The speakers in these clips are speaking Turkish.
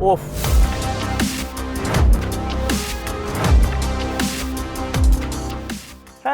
Of.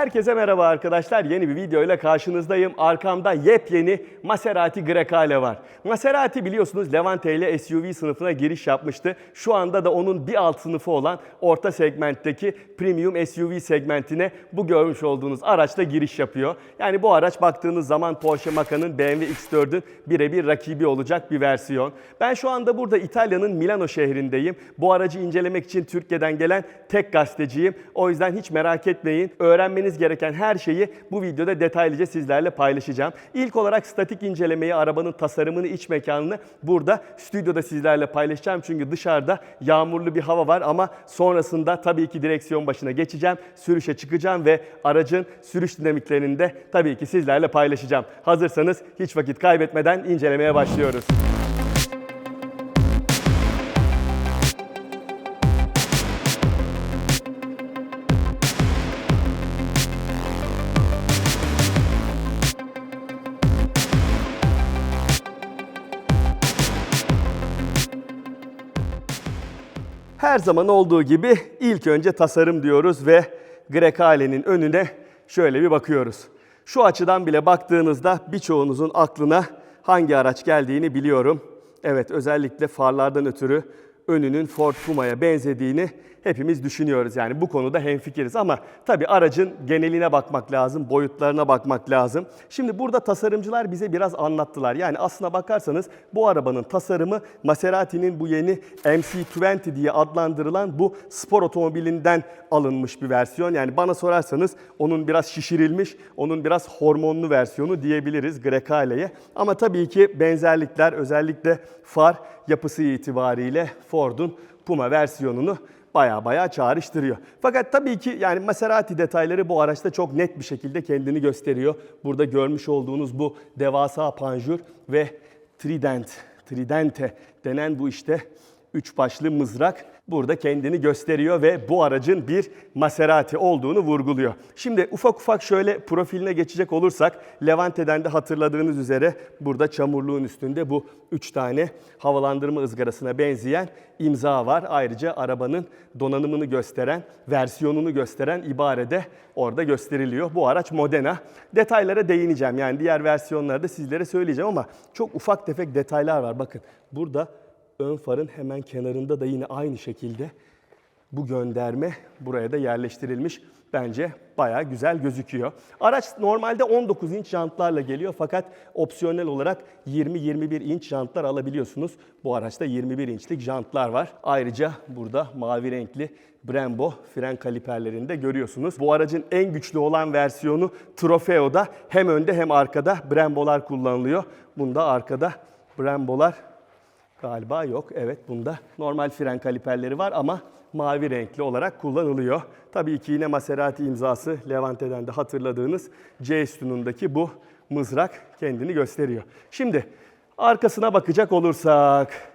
Herkese merhaba arkadaşlar. Yeni bir video ile karşınızdayım. Arkamda yepyeni Maserati Grecale var. Maserati biliyorsunuz Levante ile SUV sınıfına giriş yapmıştı. Şu anda da onun bir alt sınıfı olan orta segmentteki premium SUV segmentine bu görmüş olduğunuz araçla giriş yapıyor. Yani bu araç baktığınız zaman Porsche Macan'ın BMW X4'ün birebir rakibi olacak bir versiyon. Ben şu anda burada İtalya'nın Milano şehrindeyim. Bu aracı incelemek için Türkiye'den gelen tek gazeteciyim. O yüzden hiç merak etmeyin. Öğrenmeniz gereken her şeyi bu videoda detaylıca sizlerle paylaşacağım. İlk olarak statik incelemeyi, arabanın tasarımını, iç mekanını burada stüdyoda sizlerle paylaşacağım. Çünkü dışarıda yağmurlu bir hava var ama sonrasında tabii ki direksiyon başına geçeceğim. Sürüşe çıkacağım ve aracın sürüş dinamiklerini de tabii ki sizlerle paylaşacağım. Hazırsanız hiç vakit kaybetmeden incelemeye başlıyoruz. Zaman olduğu gibi ilk önce tasarım diyoruz ve Grecale'nin önüne şöyle bir bakıyoruz. Şu açıdan bile baktığınızda birçoğunuzun aklına hangi araç geldiğini biliyorum. Evet özellikle farlardan ötürü önünün Ford Puma'ya benzediğini hepimiz düşünüyoruz. Yani bu konuda hemfikiriz ama tabii aracın geneline bakmak lazım, boyutlarına bakmak lazım. Şimdi burada tasarımcılar bize biraz anlattılar. Yani aslına bakarsanız bu arabanın tasarımı Maserati'nin bu yeni MC20 diye adlandırılan bu spor otomobilinden alınmış bir versiyon. Yani bana sorarsanız onun biraz şişirilmiş, onun biraz hormonlu versiyonu diyebiliriz Grecale'ye. Ama tabii ki benzerlikler özellikle far yapısı itibariyle Ford'un Puma versiyonunu baya baya çağrıştırıyor. Fakat tabii ki yani Maserati detayları bu araçta çok net bir şekilde kendini gösteriyor. Burada görmüş olduğunuz bu devasa panjur ve trident, tridente denen bu işte üç başlı mızrak burada kendini gösteriyor ve bu aracın bir Maserati olduğunu vurguluyor. Şimdi ufak ufak şöyle profiline geçecek olursak Levante'den de hatırladığınız üzere burada çamurluğun üstünde bu üç tane havalandırma ızgarasına benzeyen imza var. Ayrıca arabanın donanımını gösteren, versiyonunu gösteren ibare de orada gösteriliyor. Bu araç Modena. Detaylara değineceğim. Yani diğer versiyonları da sizlere söyleyeceğim ama çok ufak tefek detaylar var. Bakın burada ön farın hemen kenarında da yine aynı şekilde bu gönderme buraya da yerleştirilmiş. Bence bayağı güzel gözüküyor. Araç normalde 19 inç jantlarla geliyor fakat opsiyonel olarak 20-21 inç jantlar alabiliyorsunuz. Bu araçta 21 inçlik jantlar var. Ayrıca burada mavi renkli Brembo fren kaliperlerini de görüyorsunuz. Bu aracın en güçlü olan versiyonu Trofeo'da hem önde hem arkada Brembo'lar kullanılıyor. Bunda arkada Brembo'lar Galiba yok. Evet bunda normal fren kaliperleri var ama mavi renkli olarak kullanılıyor. Tabii ki yine Maserati imzası Levante'den de hatırladığınız C sütunundaki bu mızrak kendini gösteriyor. Şimdi arkasına bakacak olursak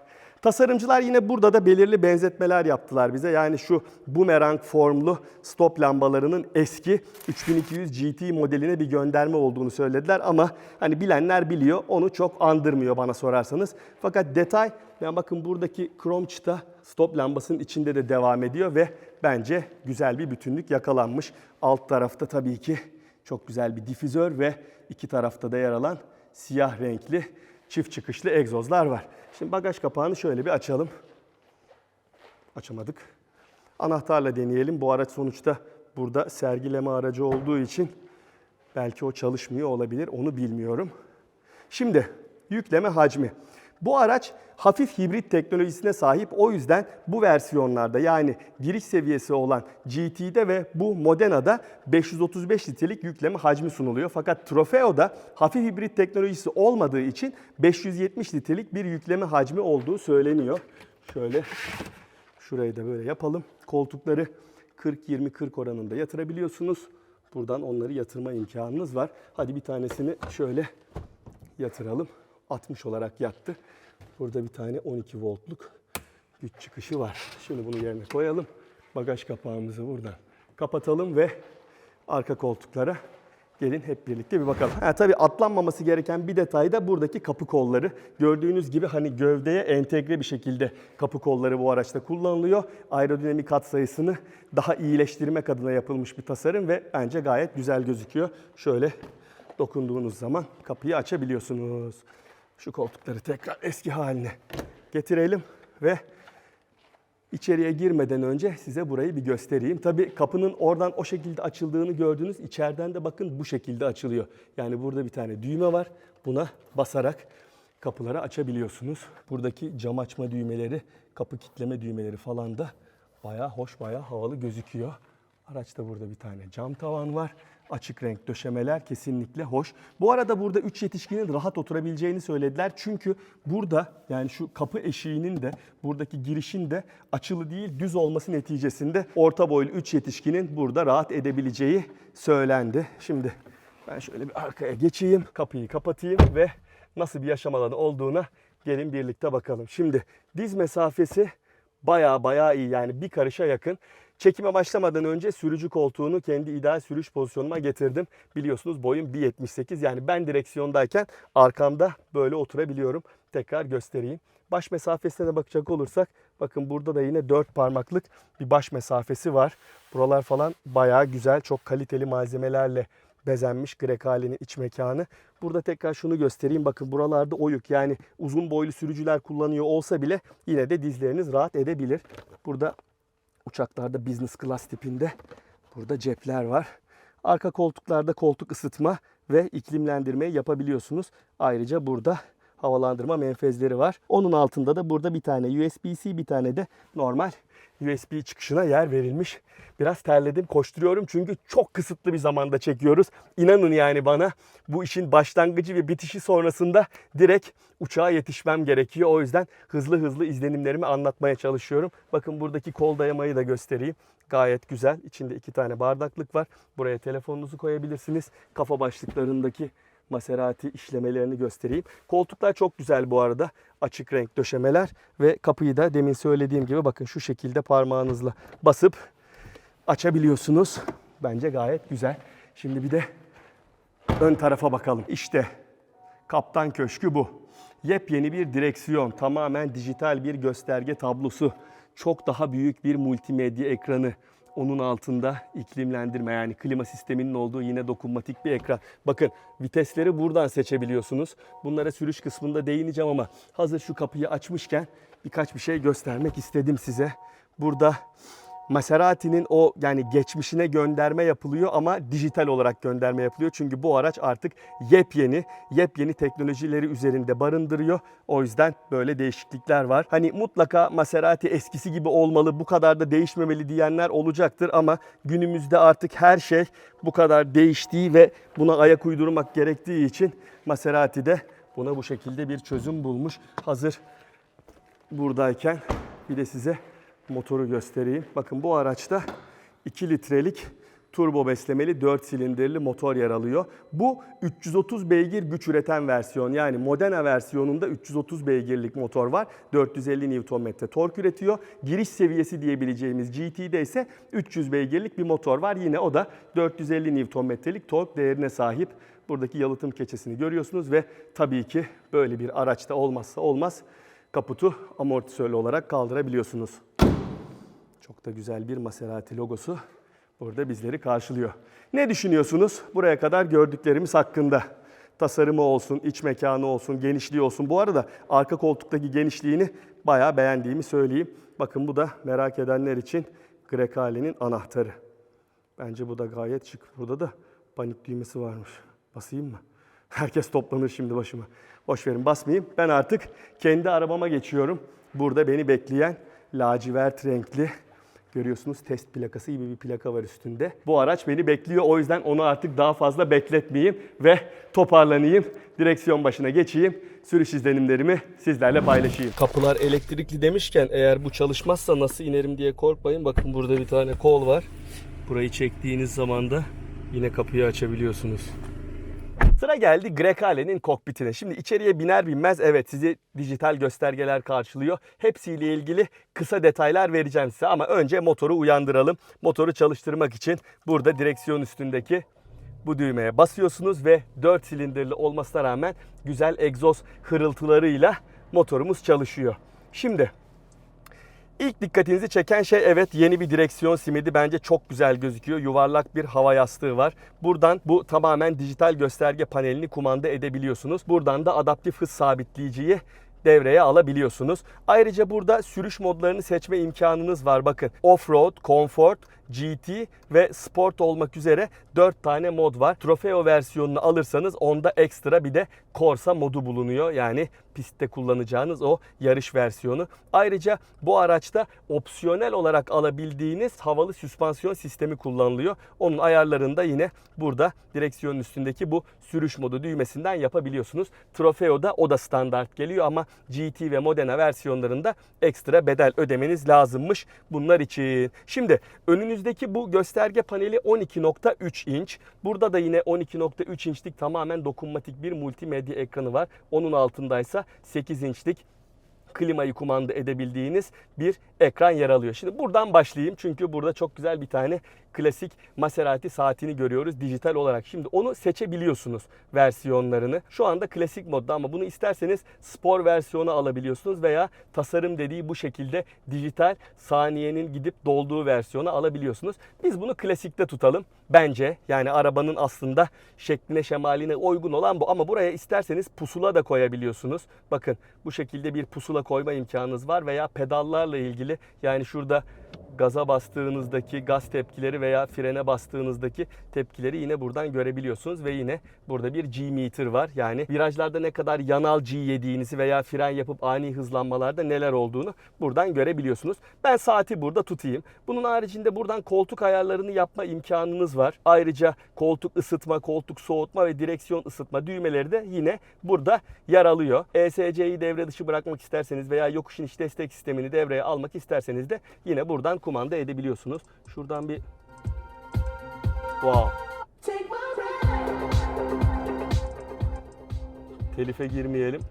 Tasarımcılar yine burada da belirli benzetmeler yaptılar bize. Yani şu bumerang formlu stop lambalarının eski 3200 GT modeline bir gönderme olduğunu söylediler ama hani bilenler biliyor. Onu çok andırmıyor bana sorarsanız. Fakat detay yani bakın buradaki krom çıta stop lambasının içinde de devam ediyor ve bence güzel bir bütünlük yakalanmış. Alt tarafta tabii ki çok güzel bir difüzör ve iki tarafta da yer alan siyah renkli çift çıkışlı egzozlar var. Şimdi bagaj kapağını şöyle bir açalım. Açamadık. Anahtarla deneyelim. Bu araç sonuçta burada sergileme aracı olduğu için belki o çalışmıyor olabilir. Onu bilmiyorum. Şimdi yükleme hacmi. Bu araç hafif hibrit teknolojisine sahip. O yüzden bu versiyonlarda yani giriş seviyesi olan GT'de ve bu Modena'da 535 litrelik yükleme hacmi sunuluyor. Fakat Trofeo'da hafif hibrit teknolojisi olmadığı için 570 litrelik bir yükleme hacmi olduğu söyleniyor. Şöyle şurayı da böyle yapalım. Koltukları 40-20-40 oranında yatırabiliyorsunuz. Buradan onları yatırma imkanınız var. Hadi bir tanesini şöyle yatıralım. 60 olarak yattı. Burada bir tane 12 voltluk güç çıkışı var. Şimdi bunu yerine koyalım. Bagaj kapağımızı buradan kapatalım ve arka koltuklara Gelin hep birlikte bir bakalım. Ha, tabii atlanmaması gereken bir detay da buradaki kapı kolları. Gördüğünüz gibi hani gövdeye entegre bir şekilde kapı kolları bu araçta kullanılıyor. Aerodinamik kat sayısını daha iyileştirmek adına yapılmış bir tasarım ve bence gayet güzel gözüküyor. Şöyle dokunduğunuz zaman kapıyı açabiliyorsunuz. Şu koltukları tekrar eski haline getirelim ve İçeriye girmeden önce size burayı bir göstereyim. Tabii kapının oradan o şekilde açıldığını gördünüz. İçeriden de bakın bu şekilde açılıyor. Yani burada bir tane düğme var. Buna basarak kapıları açabiliyorsunuz. Buradaki cam açma düğmeleri, kapı kitleme düğmeleri falan da bayağı hoş, bayağı havalı gözüküyor. Araçta burada bir tane cam tavan var. Açık renk döşemeler kesinlikle hoş. Bu arada burada 3 yetişkinin rahat oturabileceğini söylediler. Çünkü burada yani şu kapı eşiğinin de buradaki girişin de açılı değil düz olması neticesinde orta boylu 3 yetişkinin burada rahat edebileceği söylendi. Şimdi ben şöyle bir arkaya geçeyim, kapıyı kapatayım ve nasıl bir yaşam alanı olduğuna gelin birlikte bakalım. Şimdi diz mesafesi baya baya iyi yani bir karışa yakın. Çekime başlamadan önce sürücü koltuğunu kendi ideal sürüş pozisyonuma getirdim. Biliyorsunuz boyum 1.78 yani ben direksiyondayken arkamda böyle oturabiliyorum. Tekrar göstereyim. Baş mesafesine de bakacak olursak bakın burada da yine 4 parmaklık bir baş mesafesi var. Buralar falan bayağı güzel çok kaliteli malzemelerle bezenmiş Grekale'nin iç mekanı. Burada tekrar şunu göstereyim. Bakın buralarda oyuk yani uzun boylu sürücüler kullanıyor olsa bile yine de dizleriniz rahat edebilir. Burada uçaklarda business class tipinde burada cepler var. Arka koltuklarda koltuk ısıtma ve iklimlendirmeyi yapabiliyorsunuz. Ayrıca burada havalandırma menfezleri var. Onun altında da burada bir tane USB-C bir tane de normal USB çıkışına yer verilmiş. Biraz terledim, koşturuyorum çünkü çok kısıtlı bir zamanda çekiyoruz. İnanın yani bana bu işin başlangıcı ve bitişi sonrasında direkt uçağa yetişmem gerekiyor. O yüzden hızlı hızlı izlenimlerimi anlatmaya çalışıyorum. Bakın buradaki kol dayamayı da göstereyim. Gayet güzel. İçinde iki tane bardaklık var. Buraya telefonunuzu koyabilirsiniz. Kafa başlıklarındaki Maserati işlemelerini göstereyim. Koltuklar çok güzel bu arada. Açık renk döşemeler ve kapıyı da demin söylediğim gibi bakın şu şekilde parmağınızla basıp açabiliyorsunuz. Bence gayet güzel. Şimdi bir de ön tarafa bakalım. İşte Kaptan Köşkü bu. Yepyeni bir direksiyon, tamamen dijital bir gösterge tablosu. Çok daha büyük bir multimedya ekranı. Onun altında iklimlendirme yani klima sisteminin olduğu yine dokunmatik bir ekran. Bakın vitesleri buradan seçebiliyorsunuz. Bunlara sürüş kısmında değineceğim ama hazır şu kapıyı açmışken birkaç bir şey göstermek istedim size. Burada Maserati'nin o yani geçmişine gönderme yapılıyor ama dijital olarak gönderme yapılıyor. Çünkü bu araç artık yepyeni, yepyeni teknolojileri üzerinde barındırıyor. O yüzden böyle değişiklikler var. Hani mutlaka Maserati eskisi gibi olmalı, bu kadar da değişmemeli diyenler olacaktır ama günümüzde artık her şey bu kadar değiştiği ve buna ayak uydurmak gerektiği için Maserati de buna bu şekilde bir çözüm bulmuş. Hazır buradayken bir de size motoru göstereyim. Bakın bu araçta 2 litrelik turbo beslemeli 4 silindirli motor yer alıyor. Bu 330 beygir güç üreten versiyon. Yani Modena versiyonunda 330 beygirlik motor var. 450 Nm tork üretiyor. Giriş seviyesi diyebileceğimiz GT'de ise 300 beygirlik bir motor var. Yine o da 450 Nm'lik tork değerine sahip. Buradaki yalıtım keçesini görüyorsunuz ve tabii ki böyle bir araçta olmazsa olmaz kaputu amortisörlü olarak kaldırabiliyorsunuz. Çok da güzel bir Maserati logosu burada bizleri karşılıyor. Ne düşünüyorsunuz buraya kadar gördüklerimiz hakkında? Tasarımı olsun, iç mekanı olsun, genişliği olsun. Bu arada arka koltuktaki genişliğini bayağı beğendiğimi söyleyeyim. Bakın bu da merak edenler için Grecale'nin anahtarı. Bence bu da gayet şık. Burada da panik düğmesi varmış. Basayım mı? Herkes toplanır şimdi başıma. Boş verin basmayayım. Ben artık kendi arabama geçiyorum. Burada beni bekleyen lacivert renkli görüyorsunuz test plakası gibi bir plaka var üstünde. Bu araç beni bekliyor. O yüzden onu artık daha fazla bekletmeyeyim ve toparlanayım. Direksiyon başına geçeyim. Sürüş izlenimlerimi sizlerle paylaşayım. Kapılar elektrikli demişken eğer bu çalışmazsa nasıl inerim diye korkmayın. Bakın burada bir tane kol var. Burayı çektiğiniz zaman da yine kapıyı açabiliyorsunuz. Sıra geldi Grecale'nin kokpitine. Şimdi içeriye biner binmez evet sizi dijital göstergeler karşılıyor. Hepsiyle ilgili kısa detaylar vereceğim size ama önce motoru uyandıralım. Motoru çalıştırmak için burada direksiyon üstündeki bu düğmeye basıyorsunuz ve 4 silindirli olmasına rağmen güzel egzoz hırıltılarıyla motorumuz çalışıyor. Şimdi İlk dikkatinizi çeken şey evet yeni bir direksiyon simidi bence çok güzel gözüküyor. Yuvarlak bir hava yastığı var. Buradan bu tamamen dijital gösterge panelini kumanda edebiliyorsunuz. Buradan da adaptif hız sabitleyiciyi devreye alabiliyorsunuz. Ayrıca burada sürüş modlarını seçme imkanınız var. Bakın Offroad, Comfort, GT ve Sport olmak üzere 4 tane mod var. Trofeo versiyonunu alırsanız onda ekstra bir de Corsa modu bulunuyor. Yani pistte kullanacağınız o yarış versiyonu. Ayrıca bu araçta opsiyonel olarak alabildiğiniz havalı süspansiyon sistemi kullanılıyor. Onun ayarlarını da yine burada direksiyonun üstündeki bu sürüş modu düğmesinden yapabiliyorsunuz. Trofeo'da o da standart geliyor ama GT ve Modena versiyonlarında ekstra bedel ödemeniz lazımmış bunlar için. Şimdi önünüzdeki bu gösterge paneli 12.3 inç. Burada da yine 12.3 inçlik tamamen dokunmatik bir multimedya ekranı var. Onun altındaysa 8 inçlik klimayı kumanda edebildiğiniz bir ekran yer alıyor. Şimdi buradan başlayayım çünkü burada çok güzel bir tane klasik Maserati saatini görüyoruz dijital olarak. Şimdi onu seçebiliyorsunuz versiyonlarını. Şu anda klasik modda ama bunu isterseniz spor versiyonu alabiliyorsunuz veya tasarım dediği bu şekilde dijital saniyenin gidip dolduğu versiyonu alabiliyorsunuz. Biz bunu klasikte tutalım. Bence yani arabanın aslında şekline şemaline uygun olan bu ama buraya isterseniz pusula da koyabiliyorsunuz. Bakın bu şekilde bir pusula koyma imkanınız var veya pedallarla ilgili yani şurada gaza bastığınızdaki gaz tepkileri veya frene bastığınızdaki tepkileri yine buradan görebiliyorsunuz ve yine burada bir G meter var. Yani virajlarda ne kadar yanal G yediğinizi veya fren yapıp ani hızlanmalarda neler olduğunu buradan görebiliyorsunuz. Ben saati burada tutayım. Bunun haricinde buradan koltuk ayarlarını yapma imkanınız var. Ayrıca koltuk ısıtma, koltuk soğutma ve direksiyon ısıtma düğmeleri de yine burada yer alıyor. ESC'yi devre dışı bırakmak isterseniz veya yokuş iniş destek sistemini devreye almak isterseniz de yine buradan kumanda edebiliyorsunuz. Şuradan bir Wow. Telife girmeyelim.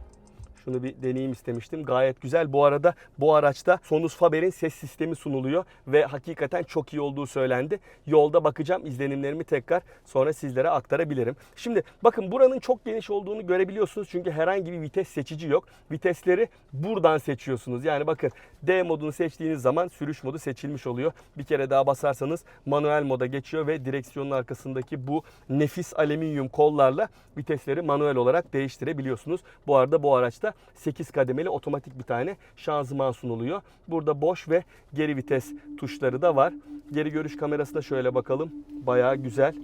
Şunu bir deneyim istemiştim. Gayet güzel. Bu arada bu araçta Sonus Faber'in ses sistemi sunuluyor ve hakikaten çok iyi olduğu söylendi. Yolda bakacağım izlenimlerimi tekrar sonra sizlere aktarabilirim. Şimdi bakın buranın çok geniş olduğunu görebiliyorsunuz çünkü herhangi bir vites seçici yok. Vitesleri buradan seçiyorsunuz. Yani bakın D modunu seçtiğiniz zaman sürüş modu seçilmiş oluyor. Bir kere daha basarsanız manuel moda geçiyor ve direksiyonun arkasındaki bu nefis alüminyum kollarla vitesleri manuel olarak değiştirebiliyorsunuz. Bu arada bu araçta 8 kademeli otomatik bir tane şanzıman sunuluyor. Burada boş ve geri vites tuşları da var. Geri görüş kamerasına şöyle bakalım. Bayağı güzel.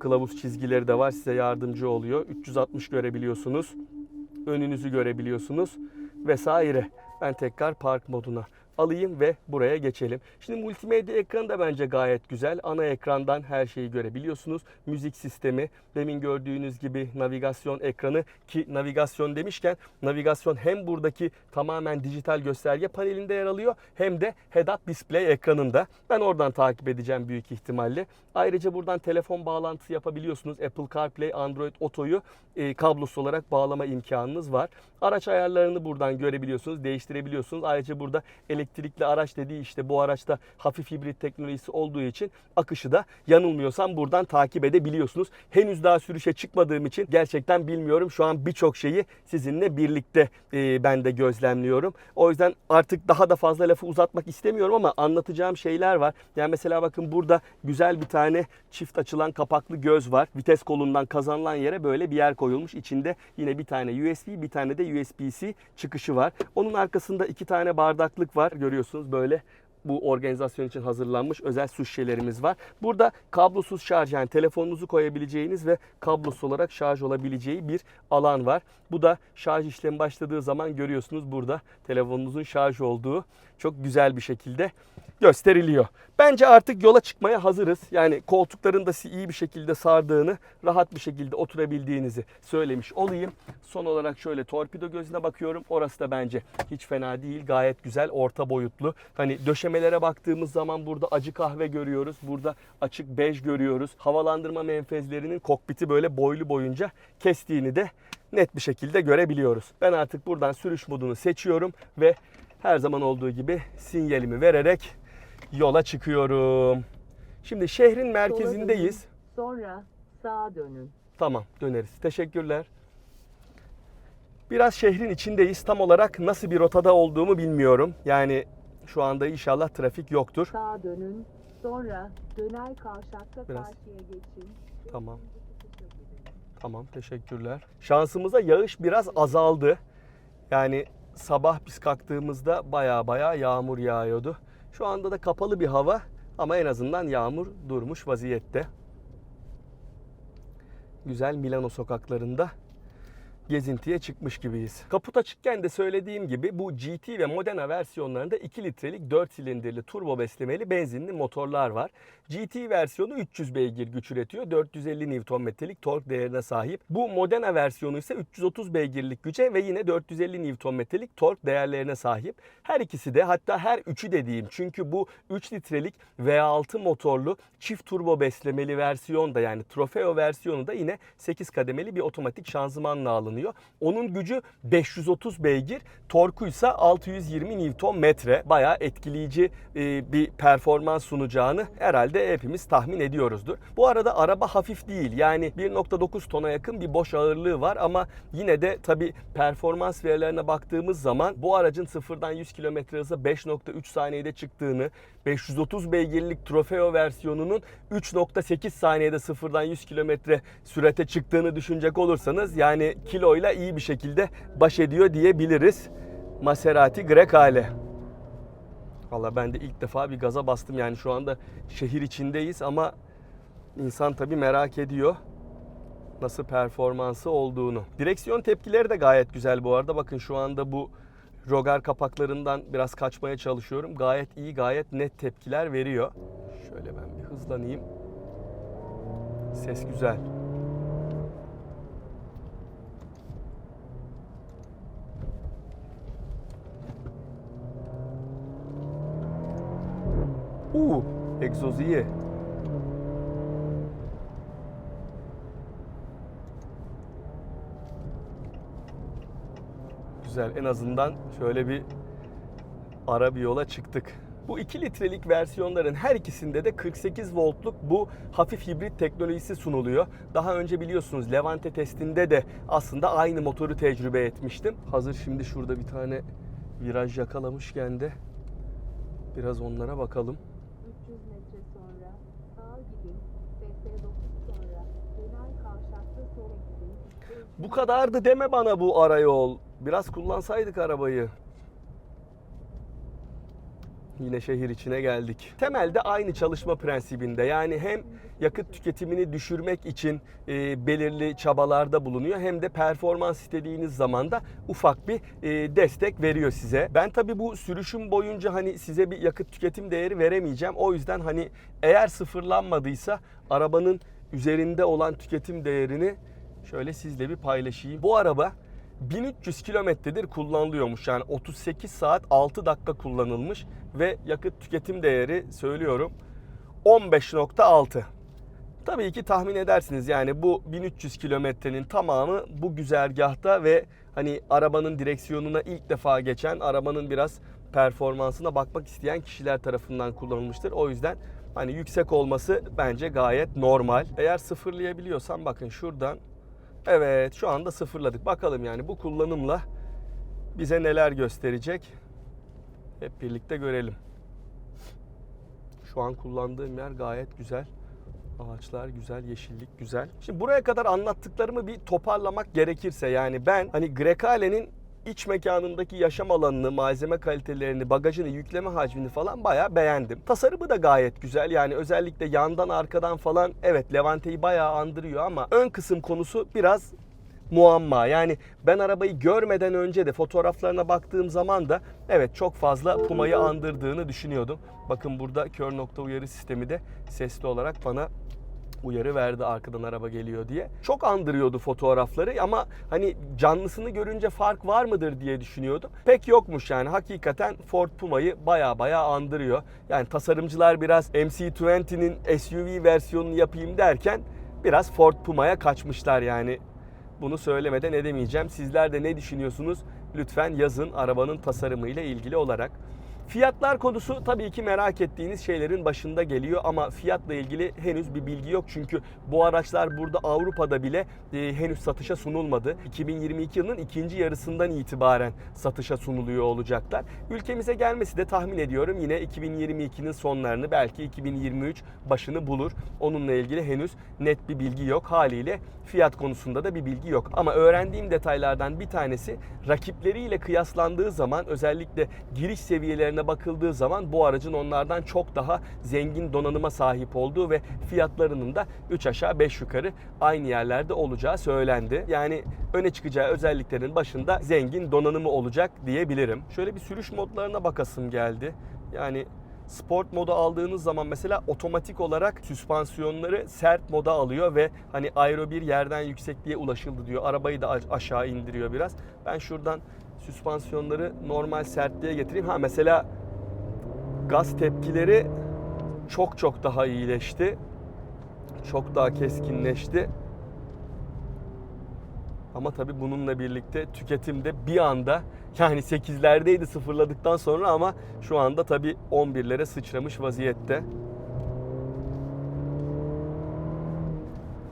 Kılavuz çizgileri de var. Size yardımcı oluyor. 360 görebiliyorsunuz. Önünüzü görebiliyorsunuz vesaire. Ben tekrar park moduna alayım ve buraya geçelim. Şimdi multimedya ekranı da bence gayet güzel. Ana ekrandan her şeyi görebiliyorsunuz. Müzik sistemi, demin gördüğünüz gibi navigasyon ekranı ki navigasyon demişken navigasyon hem buradaki tamamen dijital gösterge panelinde yer alıyor hem de head-up display ekranında. Ben oradan takip edeceğim büyük ihtimalle. Ayrıca buradan telefon bağlantısı yapabiliyorsunuz. Apple CarPlay, Android Auto'yu e, kablosuz olarak bağlama imkanınız var. Araç ayarlarını buradan görebiliyorsunuz, değiştirebiliyorsunuz. Ayrıca burada elektrikli araç dediği işte bu araçta hafif hibrit teknolojisi olduğu için akışı da yanılmıyorsam buradan takip edebiliyorsunuz. Henüz daha sürüşe çıkmadığım için gerçekten bilmiyorum. Şu an birçok şeyi sizinle birlikte e, ben de gözlemliyorum. O yüzden artık daha da fazla lafı uzatmak istemiyorum ama anlatacağım şeyler var. Yani mesela bakın burada güzel bir tane çift açılan kapaklı göz var. Vites kolundan kazanılan yere böyle bir yer koyulmuş. İçinde yine bir tane USB, bir tane de USB-C çıkışı var. Onun arkasında iki tane bardaklık var. Görüyorsunuz. Böyle bu organizasyon için hazırlanmış özel su şişelerimiz var. Burada kablosuz şarj yani telefonunuzu koyabileceğiniz ve kablosuz olarak şarj olabileceği bir alan var. Bu da şarj işlemi başladığı zaman görüyorsunuz burada telefonunuzun şarj olduğu çok güzel bir şekilde gösteriliyor. Bence artık yola çıkmaya hazırız. Yani koltukların da sizi iyi bir şekilde sardığını, rahat bir şekilde oturabildiğinizi söylemiş olayım. Son olarak şöyle torpido gözüne bakıyorum. Orası da bence hiç fena değil. Gayet güzel, orta boyutlu. Hani döşemelere baktığımız zaman burada acı kahve görüyoruz. Burada açık bej görüyoruz. Havalandırma menfezlerinin kokpiti böyle boylu boyunca kestiğini de net bir şekilde görebiliyoruz. Ben artık buradan sürüş modunu seçiyorum ve her zaman olduğu gibi sinyalimi vererek yola çıkıyorum. Şimdi şehrin merkezindeyiz. Sonra Sağa dönün. Tamam döneriz. Teşekkürler. Biraz şehrin içindeyiz. Tam olarak nasıl bir rotada olduğumu bilmiyorum. Yani şu anda inşallah trafik yoktur. Sağa dönün. Sonra döner kavşakta Biraz. karşıya geçin. Tamam. Tamam teşekkürler. Şansımıza yağış biraz azaldı. Yani sabah biz kalktığımızda baya baya yağmur yağıyordu. Şu anda da kapalı bir hava ama en azından yağmur durmuş vaziyette. Güzel Milano sokaklarında gezintiye çıkmış gibiyiz. Kaput açıkken de söylediğim gibi bu GT ve Modena versiyonlarında 2 litrelik 4 silindirli turbo beslemeli benzinli motorlar var. GT versiyonu 300 beygir güç üretiyor. 450 Nm'lik tork değerine sahip. Bu Modena versiyonu ise 330 beygirlik güce ve yine 450 Nm'lik tork değerlerine sahip. Her ikisi de hatta her üçü de diyeyim. Çünkü bu 3 litrelik V6 motorlu çift turbo beslemeli versiyon da yani Trofeo versiyonu da yine 8 kademeli bir otomatik şanzımanla alınıyor. Onun gücü 530 beygir, torku ise 620 Nm. Bayağı etkileyici e, bir performans sunacağını herhalde hepimiz tahmin ediyoruzdur. Bu arada araba hafif değil. Yani 1.9 tona yakın bir boş ağırlığı var ama yine de tabi performans verilerine baktığımız zaman bu aracın sıfırdan 100 km hıza 5.3 saniyede çıktığını, 530 beygirlik Trofeo versiyonunun 3.8 saniyede sıfırdan 100 km sürate çıktığını düşünecek olursanız yani kiloyla iyi bir şekilde baş ediyor diyebiliriz. Maserati Grecale. Valla ben de ilk defa bir gaza bastım yani şu anda şehir içindeyiz ama insan tabi merak ediyor nasıl performansı olduğunu. Direksiyon tepkileri de gayet güzel bu arada. Bakın şu anda bu rogar kapaklarından biraz kaçmaya çalışıyorum. Gayet iyi, gayet net tepkiler veriyor. Şöyle ben bir hızlanayım. Ses güzel. Uuu, egzozu iyi. Güzel. En azından şöyle bir ara bir yola çıktık. Bu 2 litrelik versiyonların her ikisinde de 48 voltluk bu hafif hibrit teknolojisi sunuluyor. Daha önce biliyorsunuz Levante testinde de aslında aynı motoru tecrübe etmiştim. Hazır şimdi şurada bir tane viraj yakalamışken de biraz onlara bakalım. 300 metre sonra sağa gidin. SF9 sonra döner kavşakta sola gidin. Bu kadardı deme bana bu arayol. Biraz kullansaydık arabayı. Yine şehir içine geldik. Temelde aynı çalışma prensibinde. Yani hem yakıt tüketimini düşürmek için e, belirli çabalarda bulunuyor hem de performans istediğiniz zaman da ufak bir e, destek veriyor size. Ben tabii bu sürüşüm boyunca hani size bir yakıt tüketim değeri veremeyeceğim. O yüzden hani eğer sıfırlanmadıysa arabanın üzerinde olan tüketim değerini şöyle sizle bir paylaşayım. Bu araba 1300 kilometredir kullanılıyormuş. Yani 38 saat 6 dakika kullanılmış ve yakıt tüketim değeri söylüyorum 15.6. Tabii ki tahmin edersiniz yani bu 1300 kilometrenin tamamı bu güzergahta ve hani arabanın direksiyonuna ilk defa geçen, arabanın biraz performansına bakmak isteyen kişiler tarafından kullanılmıştır. O yüzden hani yüksek olması bence gayet normal. Eğer sıfırlayabiliyorsam bakın şuradan Evet şu anda sıfırladık. Bakalım yani bu kullanımla bize neler gösterecek. Hep birlikte görelim. Şu an kullandığım yer gayet güzel. Ağaçlar güzel, yeşillik güzel. Şimdi buraya kadar anlattıklarımı bir toparlamak gerekirse yani ben hani Grecale'nin iç mekanındaki yaşam alanını, malzeme kalitelerini, bagajını, yükleme hacmini falan bayağı beğendim. Tasarımı da gayet güzel. Yani özellikle yandan arkadan falan evet Levante'yi bayağı andırıyor ama ön kısım konusu biraz muamma. Yani ben arabayı görmeden önce de fotoğraflarına baktığım zaman da evet çok fazla Puma'yı andırdığını düşünüyordum. Bakın burada kör nokta uyarı sistemi de sesli olarak bana uyarı verdi arkadan araba geliyor diye. Çok andırıyordu fotoğrafları ama hani canlısını görünce fark var mıdır diye düşünüyordum. Pek yokmuş yani hakikaten Ford Puma'yı baya baya andırıyor. Yani tasarımcılar biraz MC20'nin SUV versiyonunu yapayım derken biraz Ford Puma'ya kaçmışlar yani. Bunu söylemeden edemeyeceğim. Sizler de ne düşünüyorsunuz? Lütfen yazın arabanın tasarımı ile ilgili olarak. Fiyatlar konusu tabii ki merak ettiğiniz şeylerin başında geliyor ama fiyatla ilgili henüz bir bilgi yok. Çünkü bu araçlar burada Avrupa'da bile e, henüz satışa sunulmadı. 2022 yılının ikinci yarısından itibaren satışa sunuluyor olacaklar. Ülkemize gelmesi de tahmin ediyorum yine 2022'nin sonlarını belki 2023 başını bulur. Onunla ilgili henüz net bir bilgi yok. Haliyle fiyat konusunda da bir bilgi yok. Ama öğrendiğim detaylardan bir tanesi rakipleriyle kıyaslandığı zaman özellikle giriş seviyelerine bakıldığı zaman bu aracın onlardan çok daha zengin donanıma sahip olduğu ve fiyatlarının da 3 aşağı 5 yukarı aynı yerlerde olacağı söylendi. Yani öne çıkacağı özelliklerin başında zengin donanımı olacak diyebilirim. Şöyle bir sürüş modlarına bakasım geldi. Yani Sport moda aldığınız zaman mesela otomatik olarak süspansiyonları sert moda alıyor ve hani aero bir yerden yüksekliğe ulaşıldı diyor. Arabayı da aşağı indiriyor biraz. Ben şuradan süspansiyonları normal sertliğe getireyim. Ha mesela gaz tepkileri çok çok daha iyileşti. Çok daha keskinleşti. Ama tabii bununla birlikte tüketimde bir anda yani 8'lerdeydi sıfırladıktan sonra ama şu anda tabii 11'lere sıçramış vaziyette.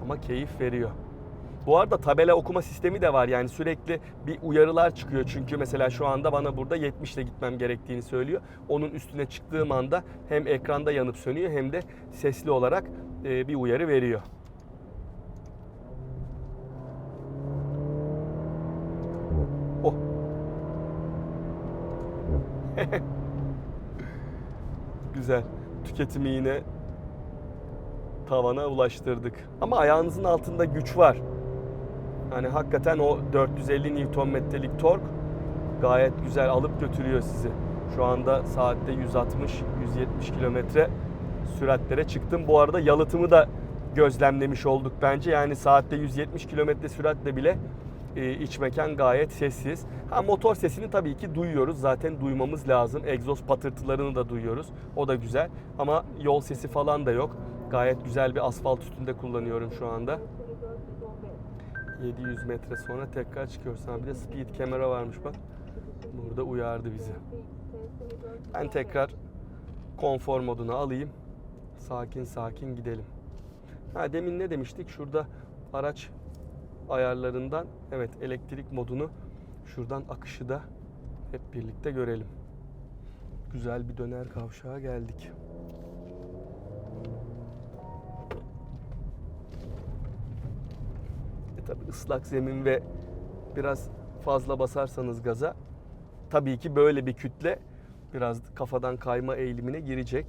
Ama keyif veriyor. Bu arada tabela okuma sistemi de var yani sürekli bir uyarılar çıkıyor. Çünkü mesela şu anda bana burada 70 ile gitmem gerektiğini söylüyor. Onun üstüne çıktığım anda hem ekranda yanıp sönüyor hem de sesli olarak e, bir uyarı veriyor. Oh. Güzel. Tüketimi yine tavana ulaştırdık. Ama ayağınızın altında güç var. Hani hakikaten o 450 Nm'lik tork gayet güzel alıp götürüyor sizi. Şu anda saatte 160-170 kilometre süratlere çıktım. Bu arada yalıtımı da gözlemlemiş olduk bence. Yani saatte 170 kilometre süratle bile e, iç mekan gayet sessiz. Ha motor sesini tabii ki duyuyoruz. Zaten duymamız lazım. Egzoz patırtılarını da duyuyoruz. O da güzel. Ama yol sesi falan da yok. Gayet güzel bir asfalt üstünde kullanıyorum şu anda. TS 415. 700 metre sonra tekrar çıkıyoruz. Ha bir de speed kamera varmış bak. Burada uyardı bizi. Ben tekrar konfor moduna alayım. Sakin sakin gidelim. Ha demin ne demiştik? Şurada araç ayarlarından evet elektrik modunu şuradan akışı da hep birlikte görelim. Güzel bir döner kavşağa geldik. Tabi ıslak zemin ve biraz fazla basarsanız gaza tabii ki böyle bir kütle biraz kafadan kayma eğilimine girecek.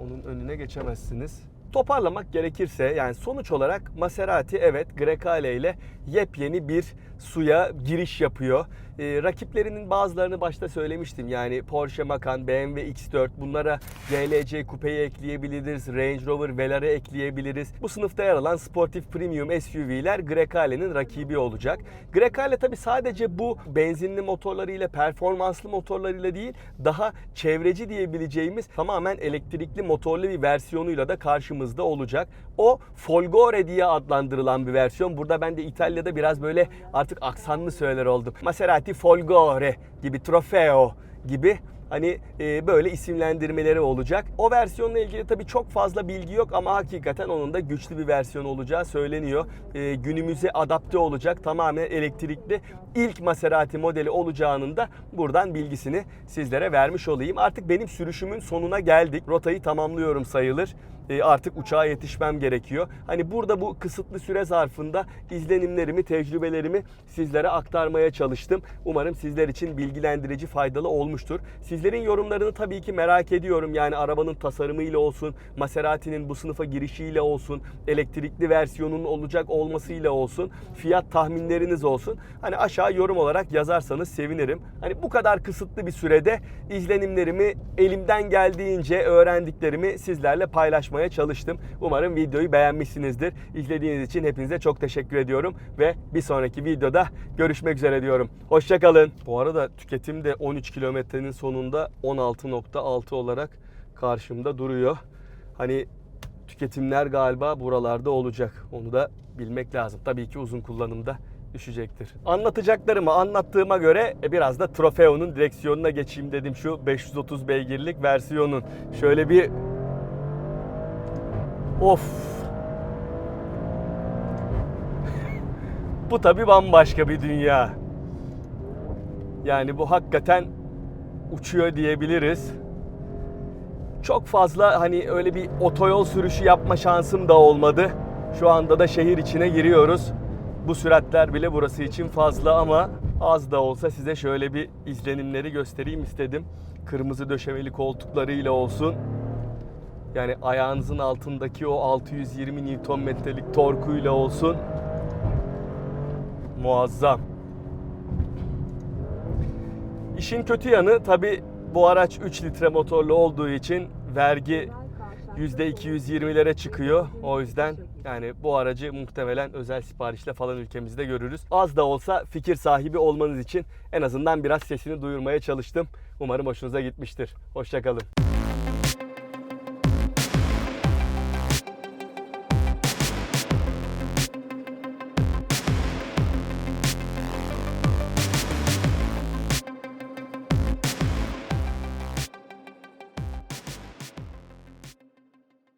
Onun önüne geçemezsiniz. Toparlamak gerekirse yani sonuç olarak Maserati evet Grecale ile yepyeni bir suya giriş yapıyor. Ee, rakiplerinin bazılarını başta söylemiştim. Yani Porsche Macan, BMW X4 bunlara GLC Coupe'yi ekleyebiliriz. Range Rover Velar'ı ekleyebiliriz. Bu sınıfta yer alan sportif premium SUV'ler Grecale'nin rakibi olacak. Grecale tabi sadece bu benzinli motorlarıyla, performanslı motorlarıyla değil, daha çevreci diyebileceğimiz tamamen elektrikli motorlu bir versiyonuyla da karşımızda olacak. O Folgore diye adlandırılan bir versiyon. Burada ben de İtalya'da biraz böyle artık aksanlı söyler oldum. Maserati Folgore gibi, Trofeo gibi Hani e, böyle isimlendirmeleri olacak. O versiyonla ilgili tabii çok fazla bilgi yok ama hakikaten onun da güçlü bir versiyon olacağı söyleniyor. E, günümüze adapte olacak tamamen elektrikli ilk Maserati modeli olacağının da buradan bilgisini sizlere vermiş olayım. Artık benim sürüşümün sonuna geldik. Rotayı tamamlıyorum sayılır. E, artık uçağa yetişmem gerekiyor. Hani burada bu kısıtlı süre zarfında izlenimlerimi, tecrübelerimi sizlere aktarmaya çalıştım. Umarım sizler için bilgilendirici, faydalı olmuştur. Sizlerin yorumlarını tabii ki merak ediyorum. Yani arabanın tasarımıyla olsun, Maserati'nin bu sınıfa girişiyle olsun, elektrikli versiyonun olacak olmasıyla olsun, fiyat tahminleriniz olsun. Hani aşağı yorum olarak yazarsanız sevinirim. Hani bu kadar kısıtlı bir sürede izlenimlerimi elimden geldiğince öğrendiklerimi sizlerle paylaşmaya çalıştım. Umarım videoyu beğenmişsinizdir. İzlediğiniz için hepinize çok teşekkür ediyorum ve bir sonraki videoda görüşmek üzere diyorum. Hoşçakalın. Bu arada tüketim de 13 kilometrenin sonunda 16.6 olarak karşımda duruyor. Hani tüketimler galiba buralarda olacak. Onu da bilmek lazım. Tabii ki uzun kullanımda düşecektir. Anlatacaklarımı anlattığıma göre e, biraz da Trofeo'nun direksiyonuna geçeyim dedim şu 530 beygirlik versiyonun. Şöyle bir Of. bu tabi bambaşka bir dünya. Yani bu hakikaten uçuyor diyebiliriz. Çok fazla hani öyle bir otoyol sürüşü yapma şansım da olmadı. Şu anda da şehir içine giriyoruz. Bu süratler bile burası için fazla ama az da olsa size şöyle bir izlenimleri göstereyim istedim. Kırmızı döşemeli koltuklarıyla olsun. Yani ayağınızın altındaki o 620 Nm'lik torkuyla olsun. Muazzam. İşin kötü yanı tabi bu araç 3 litre motorlu olduğu için vergi %220'lere çıkıyor. O yüzden yani bu aracı muhtemelen özel siparişle falan ülkemizde görürüz. Az da olsa fikir sahibi olmanız için en azından biraz sesini duyurmaya çalıştım. Umarım hoşunuza gitmiştir. Hoşçakalın.